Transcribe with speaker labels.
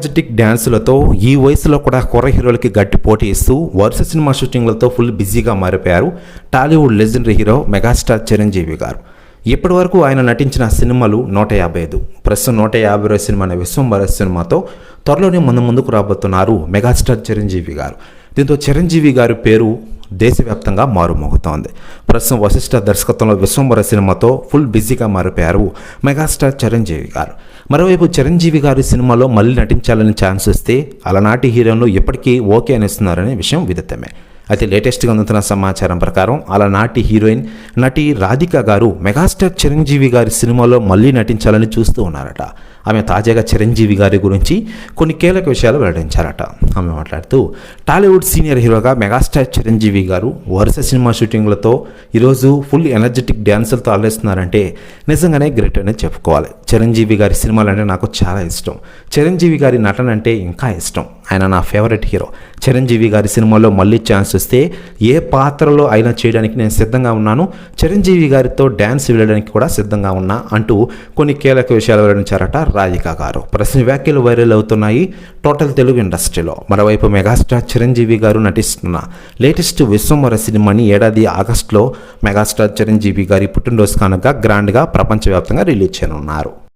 Speaker 1: Energetic డ్యాన్సులతో ఈ వయసులో కూడా కుర్ర హీరోలకి గట్టి పోటీ ఇస్తూ వరుస సినిమా షూటింగ్లతో ఫుల్ బిజీగా మారిపోయారు Tollywood legendary hero megastar Chiranjeevi garu. ఇప్పటి వరకు ఆయన నటించిన సినిమాలు నూట యాభై ఐదు. ప్రస్తుతం నూట యాభై సినిమా అనే విశ్వంబర సినిమాతో త్వరలోనే ముందు ముందుకు రాబోతున్నారు మెగాస్టార్ చిరంజీవి గారు. దీంతో చిరంజీవి గారి పేరు దేశవ్యాప్తంగా మారుమోగుతోంది. ప్రస్తుతం వశిష్ఠ దర్శకత్వంలో విశ్వంబర సినిమాతో ఫుల్ బిజీగా మారిపోయారు మెగాస్టార్ చిరంజీవి గారు. మరోవైపు చిరంజీవి గారి సినిమాలో మళ్ళీ నటించాలని ఛాన్స్ ఇస్తే అలనాటి హీరోలు ఇప్పటికీ ఓకే అనిస్తున్నారనే విషయం విదితమే. అయితే లేటెస్ట్గా అందుతున్న సమాచారం ప్రకారం అలనాటి హీరోయిన్ నటి రాధిక గారు మెగాస్టార్ చిరంజీవి గారి సినిమాలో మళ్ళీ నటించాలని చూస్తూ ఉన్నారట. ఆమె తాజాగా చిరంజీవి గారి గురించి కొన్ని కీలక విషయాలు వెల్లడించారట. ఆమె మాట్లాడుతూ టాలీవుడ్ సీనియర్ హీరోగా మెగాస్టార్ చిరంజీవి గారు వరుస సినిమా షూటింగ్లతో ఈరోజు ఫుల్ ఎనర్జెటిక్ డ్యాన్సులతో అల్లేస్తున్నారంటే నిజంగానే గ్రేట్ అనేది చెప్పుకోవాలి. చిరంజీవి గారి సినిమాలు అంటే నాకు చాలా ఇష్టం. చిరంజీవి గారి నటన అంటే ఇంకా ఇష్టం. ఆయన నా ఫేవరెట్ హీరో. చిరంజీవి గారి సినిమాలో మళ్ళీ ఛాన్స్ వస్తే ఏ పాత్రలో అయినా చేయడానికి నేను సిద్ధంగా ఉన్నాను. చిరంజీవి గారితో డ్యాన్స్ వేయడానికి కూడా సిద్ధంగా ఉన్నా అంటూ కొన్ని కీలక విషయాలు వెల్లడించారట రాధిక గారు. ప్రశ్న వ్యాఖ్యలు వైరల్ అవుతున్నాయి. టోటల్ తెలుగు ఇండస్ట్రీలో. మరోవైపు మెగాస్టార్ చిరంజీవి గారు నటిస్తున్న లేటెస్ట్ విశ్వమర సినిమాని ఏడాది ఆగస్టులో మెగాస్టార్ చిరంజీవి గారి పుట్టినరోజు కనుక గ్రాండ్గా ప్రపంచవ్యాప్తంగా రిలీజ్ చేయనున్నారు.